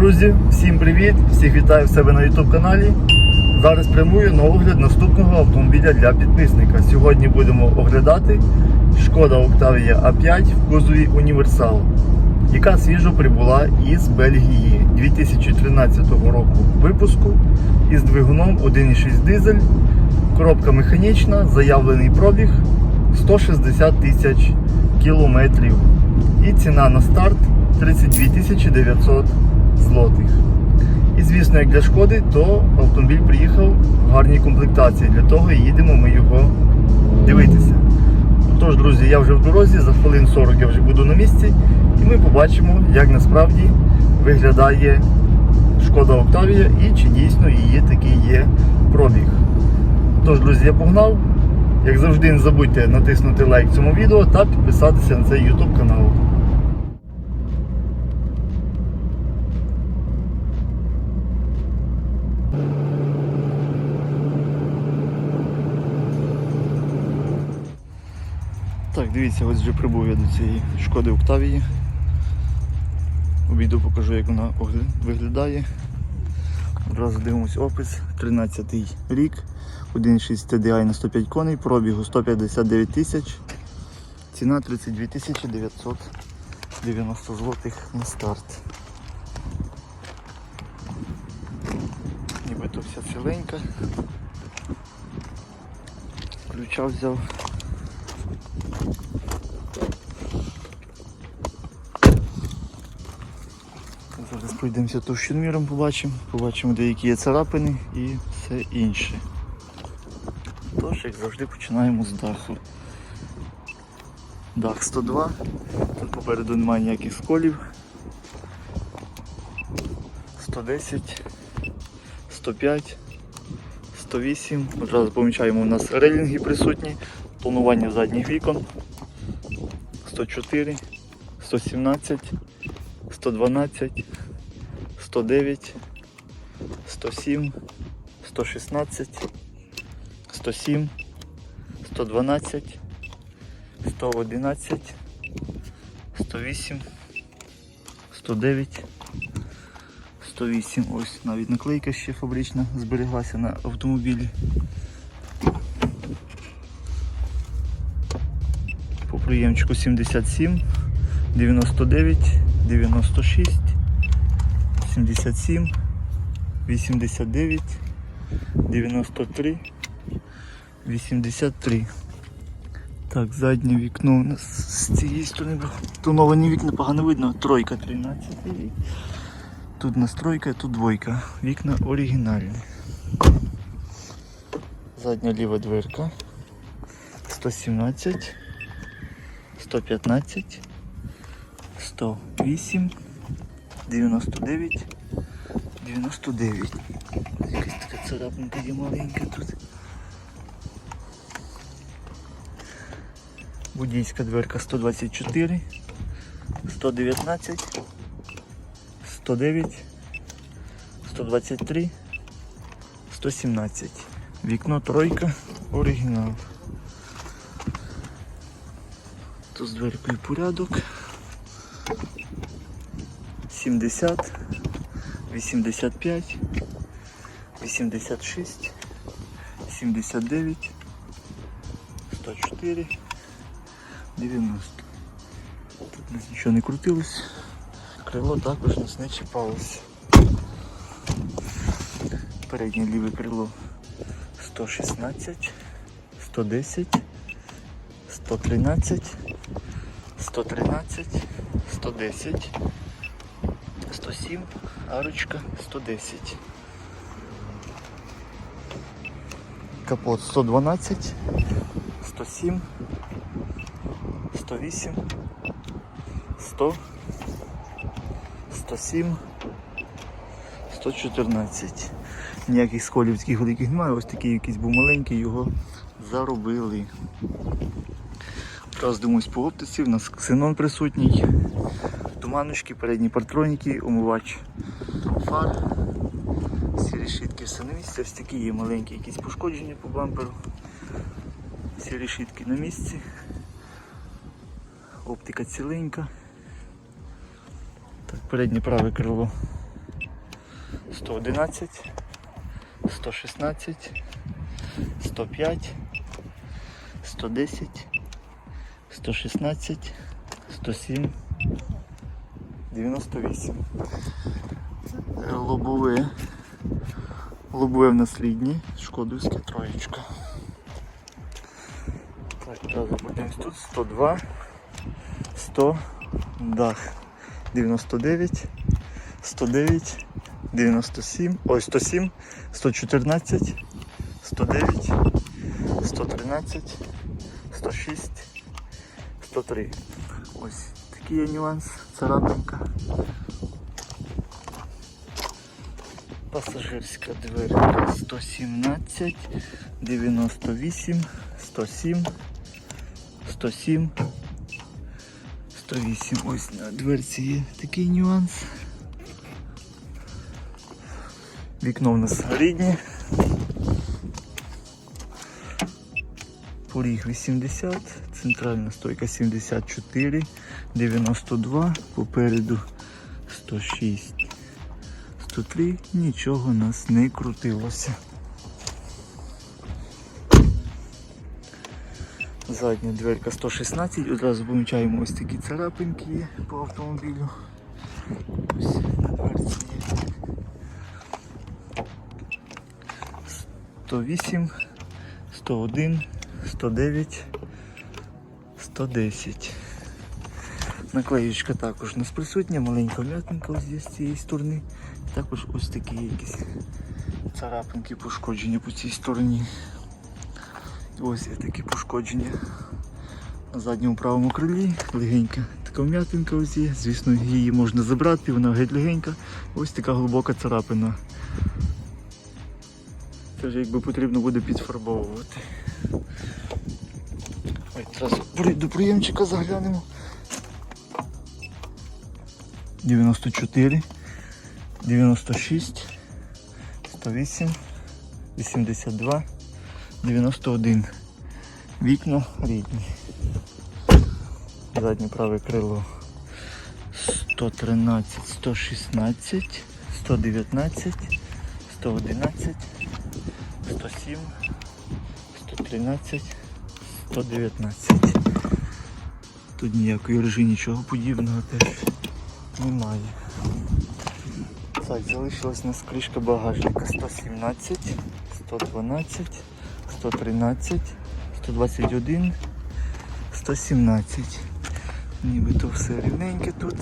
Друзі, всім привіт! Всіх вітаю в себе на YouTube каналі. Зараз прямую на огляд наступного автомобіля для підписника. Сьогодні будемо оглядати Шкода Octavia A5 в кузові Універсал, яка свіжо прибула із Бельгії 2013 року випуску із двигуном 1.6 дизель, коробка механічна, заявлений пробіг 160 тисяч кілометрів. І ціна на старт 32 тисячі 900 злотих. І звісно, як для шкоди, то автомобіль приїхав в гарній комплектації. Для того і їдемо ми його дивитися. Тож, друзі, я вже в дорозі, за хвилин 40 я вже буду на місці, і ми побачимо, як насправді виглядає шкода Октавія і чи дійсно її такий є пробіг. Тож, друзі, я погнав. Як завжди, не забудьте натиснути лайк цьому відео та підписатися на цей YouTube канал. Так, дивіться, ось вже прибув я до цієї шкоди Октавії. Обійду покажу, як вона виглядає. Одразу дивимось опис. 13 й рік, 1.6 TDI на 105 коней, пробігу 159 тисяч, ціна 32 тисячі 990 злотих на старт. Нібито вся ціленька. Ключа взяв. Зараз пройдемося товщиноміром, побачимо, побачимо деякі є царапини і все інше. Тож, як завжди, починаємо з даху. Дах 102, тут попереду немає ніяких сколів. 110, 105, 108. Одразу помічаємо, у нас рейлінги присутні, тонування задніх вікон. 104, 117, 112, 109, 107, 116, 107, 112, 111, 108, 109, 108. Ось навіть наклейка ще фабрична збереглася на автомобілі. По приємчику 77, 99, 96, 77, 89, 93, 83. Так, заднє вікно у нас з цієї сторони тоновані вікна погано видно. Тройка 13 рік. Тут настройка, тут двойка. Вікна оригінальні. Задня ліва дверка. 117, 115, 108, 99, 99. Якась така царапинка є маленька тут. Водійська дверка 124, 119, 109, 123, 117. Вікно тройка, оригінал. Тут з дверкою порядок. 70, 85, 86, 79, 104, 90. Тут нас нічого не крутилось. Крило також нас не чіпалося. Переднє ліве крило 116, 110, 113, 113, 110, 107, арочка 110. Капот 112, 107, 108, 100, 107, 114. Ніяких сколів таких великих немає, ось такий якийсь був маленький, його заробили. Раз дивимось по оптиці, у нас ксенон присутній, туманочки, передні партроніки, умивач фар, всі решітки все на місці, ось такі є маленькі якісь пошкодження по бамперу. Всі решітки на місці. Оптика ціленька. Так, переднє праве крило 111, 116, 105, 110, 116, 107, 98. Е, Лобове. Лобове в наслідні, Шкодовська троєчка. Так, одразу подивимось тут 102, 100, дах 99, 109, 97, ой, 107, 114, 109, 113, 106, 103. Ось такий є нюанс, царапинка. Пасажирська дверка 117, 98, 107, 107, 108. Ось на дверці є такий нюанс. Вікно в нас рідні. Поріг 80, центральна стойка 74, 92, попереду 106. 103 нічого нас не крутилося. Задня дверка 116, одразу помічаємо ось такі царапинки по автомобілю. Ось на дверці є. 108, 101, 109, 110. Наклеючка також у нас присутня, маленька м'ятинка ось з цієї сторони. Також ось такі якісь царапинки пошкодження по цій стороні. Ось є такі пошкодження на задньому правому крилі. Легенька така вм'ятинка ось є. Звісно, її можна забрати, вона геть легенька. Ось така глибока царапина. Вже якби потрібно буде підфарбовувати. Одразу до приємчика заглянемо. 94, 96, 108, 82, 91. Вікна рідні. Заднє праве крило 113, 116, 119, 111, 107, 113, 119. Тут ніякої ржи, нічого подібного теж немає. Так, залишилась у нас кришка багажника 117, 112, 113, 121, 117. Нібито все рівненьке тут.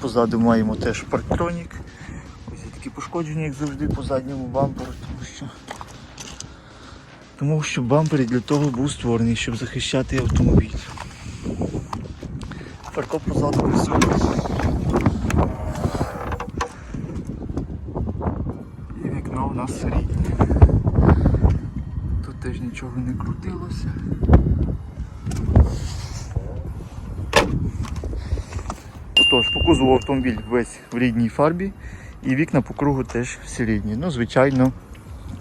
Позаду маємо теж парктронік. Ось такі пошкодження, як завжди, по задньому бамперу, тому що бампер для того був створений, щоб захищати автомобіль. Фарко позаду присутній. І вікно в нас рідне. Тут теж нічого не крутилося. Тож, по автомобіль весь в рідній фарбі і вікна по кругу теж всі рідні. Ну, звичайно,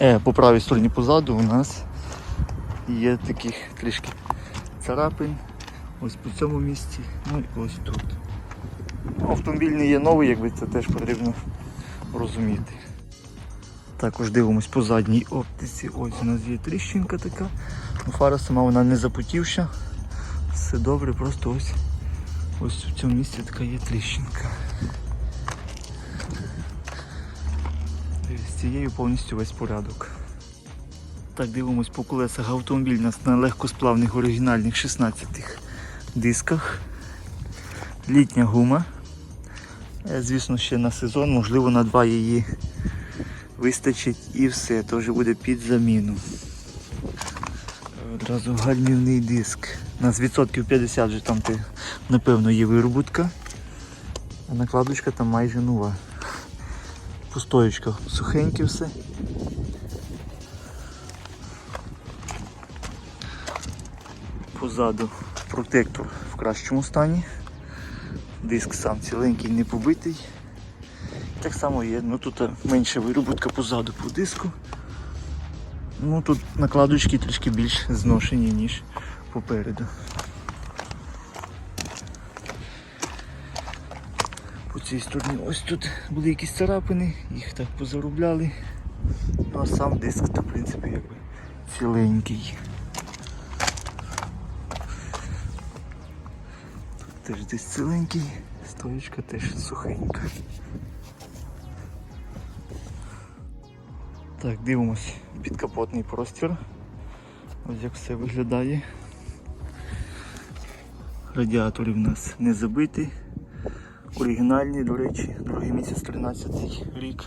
е, по правій стороні позаду у нас є таких трішки царапин. Ось по цьому місці, ну і ось тут. Автомобіль не є новий, якби це теж потрібно розуміти. Також дивимось по задній оптиці. Ось у нас є тріщинка така. Ну, Фара сама вона не запотівша. Все добре, просто ось ось в цьому місці така є тріщинка. З цією повністю весь порядок. Так, дивимось по колесах. Автомобіль у нас на легкосплавних оригінальних 16 дисках. Літня гума. Е, Звісно, ще на сезон, можливо, на два її вистачить і все, то вже буде під заміну. Одразу гальмівний диск. У нас відсотків 50 вже там ти, напевно є вироботка. А накладочка там майже нова. Постоєчка сухеньке все. Позаду протектор в кращому стані. Диск сам ціленький, не побитий. Так само є, ну тут менша вироботка позаду по диску. Ну тут накладочки трішки більш зношені, ніж попереду. По цій стороні. Ось тут були якісь царапини, їх так позаробляли. Ну а сам диск, то в принципі якби ціленький. Теж диск ціленький, стоечка теж сухенька. Так, дивимось підкапотний простір. Ось як все виглядає. Радіатори в нас не забиті. Оригінальні, до речі, другий місяць 13 рік.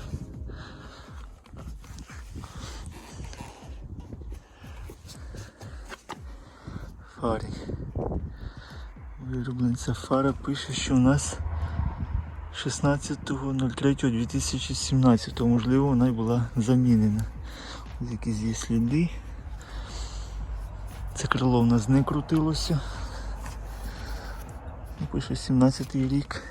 Виробленця фара пише, що у нас 16.03.2017, можливо, вона й була замінена. Ось якісь є сліди. Це крило в нас не крутилося. Ну, Пише 17 рік.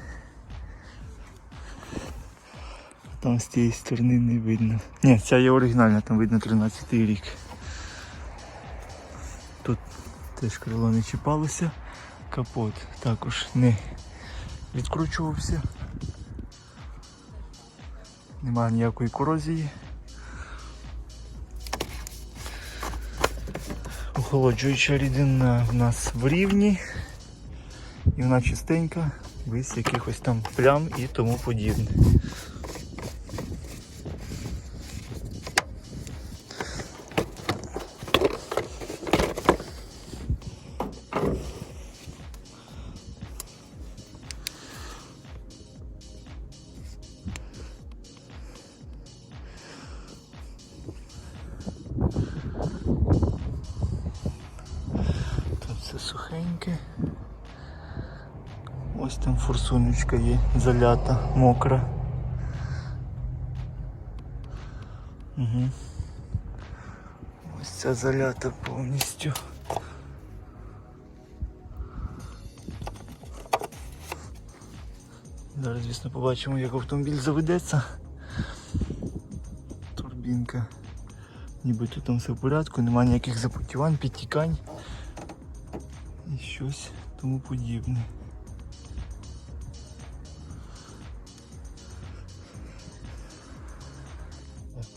Там з тієї сторони не видно. Ні, ця є оригінальна, там видно 13 рік. Тут теж крило не чіпалося. Капот також не відкручувався. Немає ніякої корозії. Охолоджуюча рідина в нас в рівні. І вона чистенька, без якихось там плям і тому подібне. Форсуночка є залята, мокра. Угу. Ось ця залята повністю. Зараз, звісно, побачимо, як автомобіль заведеться. Турбінка. Нібито там все в порядку, немає ніяких запотівань, підтікань і щось тому подібне.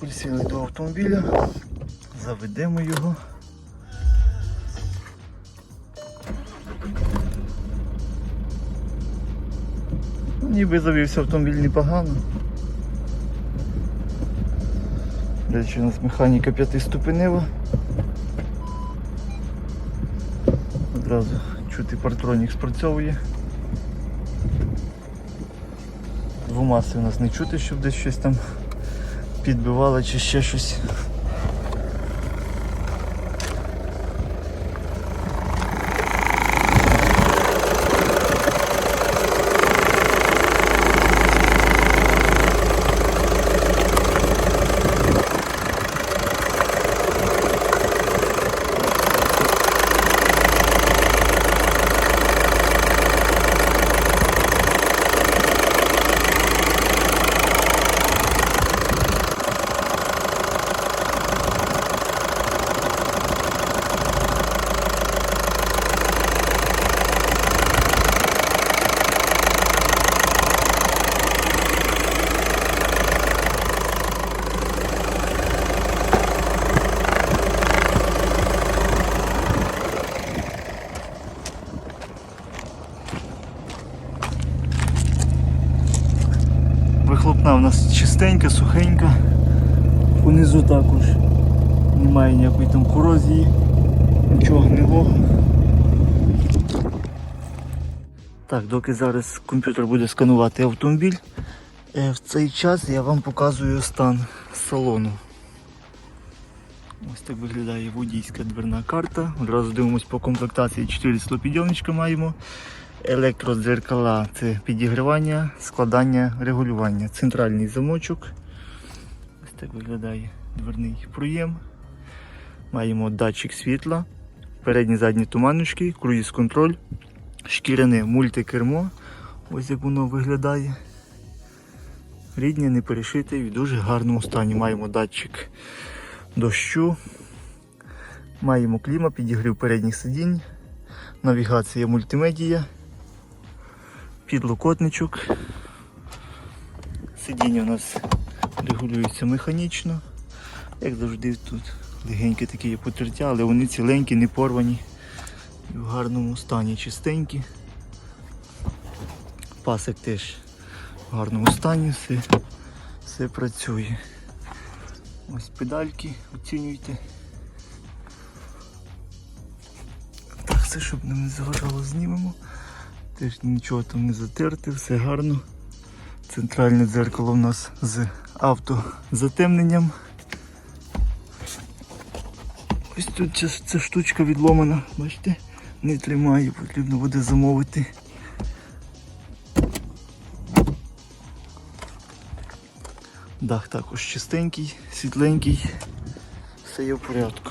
Присіли до автомобіля, заведемо його. Ну, Ніби завівся автомобіль непогано. До речі, у нас механіка п'ятиступенева. Одразу чути партронік спрацьовує. Двомаси у нас не чути, щоб десь щось там підбивало чи ще щось. Вихлопна у нас чистенька, сухенька. Унизу також немає ніякої там корозії, нічого гнилого. Так, доки зараз комп'ютер буде сканувати автомобіль, е, в цей час я вам показую стан салону. Ось так виглядає водійська дверна карта. Одразу дивимось по комплектації 4 склопідйомничка маємо. Електродзеркала це підігрівання, складання, регулювання. Центральний замочок. Ось так виглядає дверний проєм. Маємо датчик світла, передні задні туманочки, круїз контроль, шкіряне мультикермо. Ось як воно виглядає. Рідне, не перешите в дуже гарному стані. Маємо датчик дощу. Маємо кліма, підігрів передніх сидінь, навігація мультимедія, підлокотничок, Сидіння у нас регулюється механічно. Як завжди тут легеньке таке є потертя, але вони ціленькі, не порвані в гарному стані, чистенькі. Пасик теж в гарному стані, все, все працює. Ось педальки, оцінюйте. Так, все, щоб не заважало, знімемо. Теж нічого там не затерти, все гарно. Центральне дзеркало в нас з автозатемненням. Ось тут ця, ця штучка відломана, бачите, не тримає, потрібно буде замовити. Дах також чистенький, світленький, все є в порядку.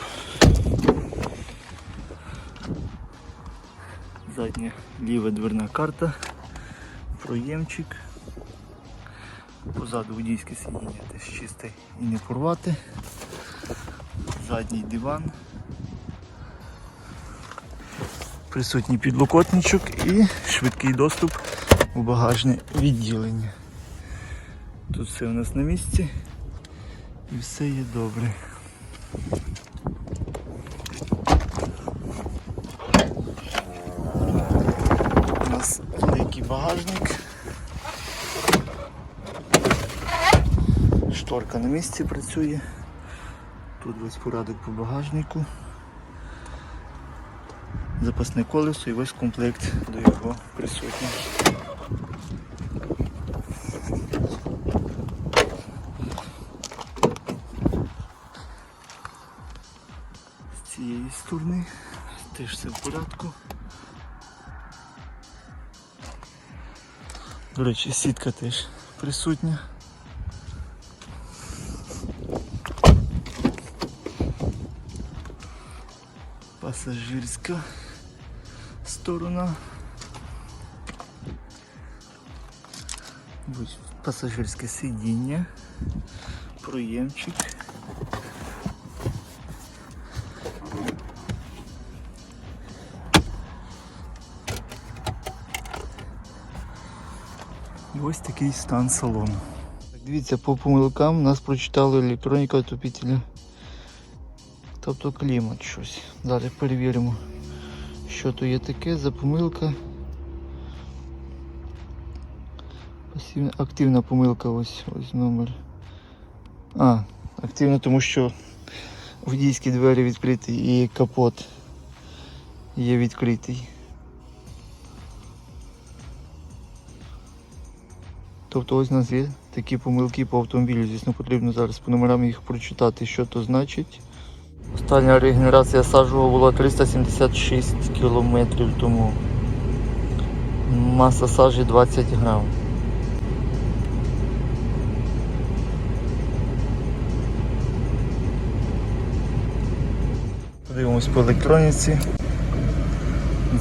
Задня ліва дверна карта, проємчик. Позаду водійське сидіння теж чисте і не порвати. Задній диван. Присутній підлокотничок і швидкий доступ у багажне відділення. Тут все у нас на місці і все є добре. У нас великий багажник. Шторка на місці працює. Тут весь порядок по багажнику. Запасне колесо і весь комплект до його присутній. З цієї сторони теж все в порядку. До речі, сітка теж присутня. Пасажирська сторона. Ось Пасажирське сидіння, проємчик. І ось такий стан салону. Так, Дивіться, по помилкам нас прочитали електроніка отопителя. Тобто клімат щось. Далі перевіримо, що то є таке за помилка. Активна помилка, ось ось номер. А, активна, тому що водійські двері відкриті і капот є відкритий. Тобто ось у нас є такі помилки по автомобілю. Звісно, потрібно зараз по номерам їх прочитати, що то значить. Остання регенерація сажова була 376 кілометрів тому. Маса сажі 20 грам. Подивимось по електроніці.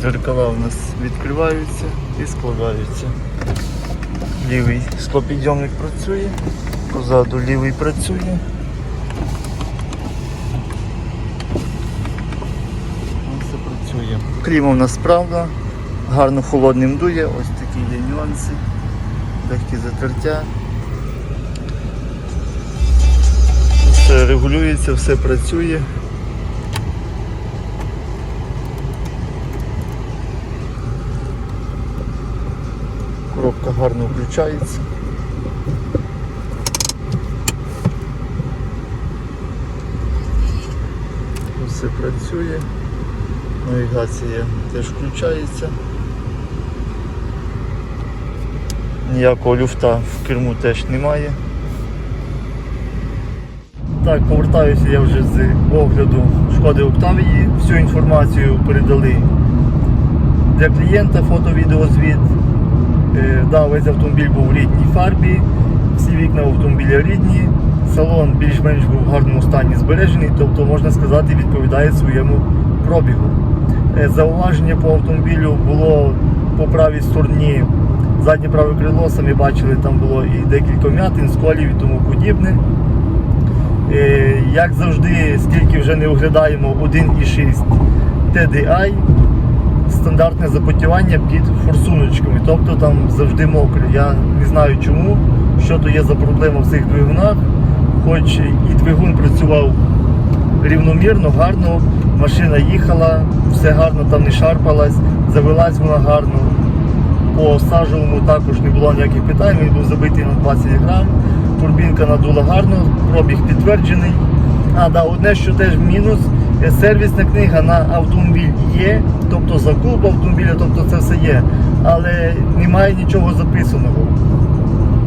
Дзеркала у нас відкриваються і складаються. Лівий склопідйомник працює, позаду лівий працює. Ну, Все працює. Кліма у нас справна, гарно холодним дує, ось такі є нюанси, легкі затертя. Все регулюється, все працює. Коробка гарно включається. Все працює. Навігація теж включається. Ніякого люфта в керму теж немає. Так, повертаюся я вже з огляду шкоди Октавії. Всю інформацію передали для клієнта, фото-відеозвіт. Е, Да, весь автомобіль був в рідній фарбі, всі вікна автомобіля рідні, салон більш-менш був в гарному стані збережений, тобто, можна сказати, відповідає своєму пробігу. Е, Зауваження по автомобілю було по правій стороні заднє праве крило, самі бачили, там було і декілька м'ятин, сколів і тому подібне. Е, Як завжди, скільки вже не оглядаємо 1,6 TDI, стандартне запотівання під форсуночками, тобто там завжди мокре. Я не знаю чому. що то є за проблема в цих двигунах. Хоч і двигун працював рівномірно, гарно, машина їхала, все гарно там не шарпалась, завелась вона гарно. По сажовому також не було ніяких питань, він був забитий на 20 грам, турбінка надула гарно, пробіг підтверджений. А, да, одне, що теж мінус, е, сервісна книга на автомобіль є, тобто закуп автомобіля, тобто це все є, але немає нічого записаного.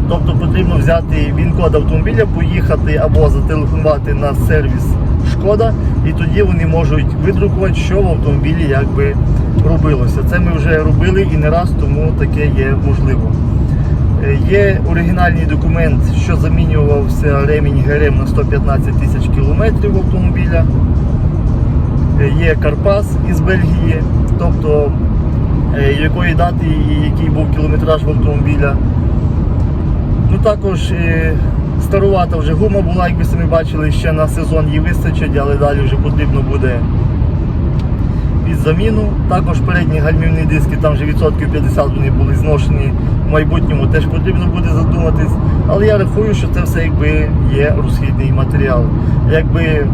Тобто потрібно взяти він-код автомобіля, поїхати або зателефонувати на сервіс Шкода, і тоді вони можуть видрукувати, що в автомобілі якби робилося. Це ми вже робили і не раз, тому таке є можливо. Е, Є оригінальний документ, що замінювався ремінь ГРМ на 115 тисяч кілометрів автомобіля. Е, Є Карпас із Бельгії, тобто е, якої дати і який був кілометраж в автомобіля. Ну також старувата вже гума була, як ви самі бачили, ще на сезон її вистачить, але далі вже потрібно буде під заміну. Також передні гальмівні диски, там вже відсотків 50 вони були зношені. В майбутньому теж потрібно буде задуматись. Але я рахую, що це все якби є розхідний матеріал. Якби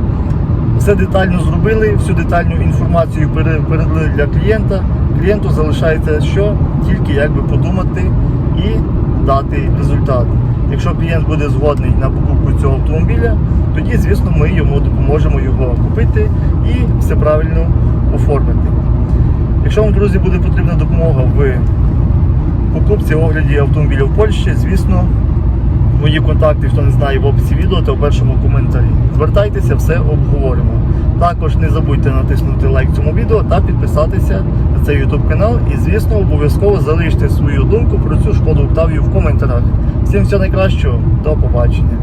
все детально зробили, всю детальну інформацію передали для клієнта. Клієнту залишається що? Тільки якби подумати і дати результат. Якщо клієнт буде згодний на покупку цього автомобіля, тоді, звісно, ми йому допоможемо його купити і все правильно оформити. Якщо вам, друзі, буде потрібна допомога в покупці огляді автомобіля в Польщі, звісно, мої контакти, хто не знає, в описі відео та в першому коментарі. Звертайтеся, все обговоримо. Також не забудьте натиснути лайк цьому відео та підписатися на цей YouTube канал. І, звісно, обов'язково залиште свою думку про цю шкоду Октавію в коментарях. Всім всього найкращого, до побачення.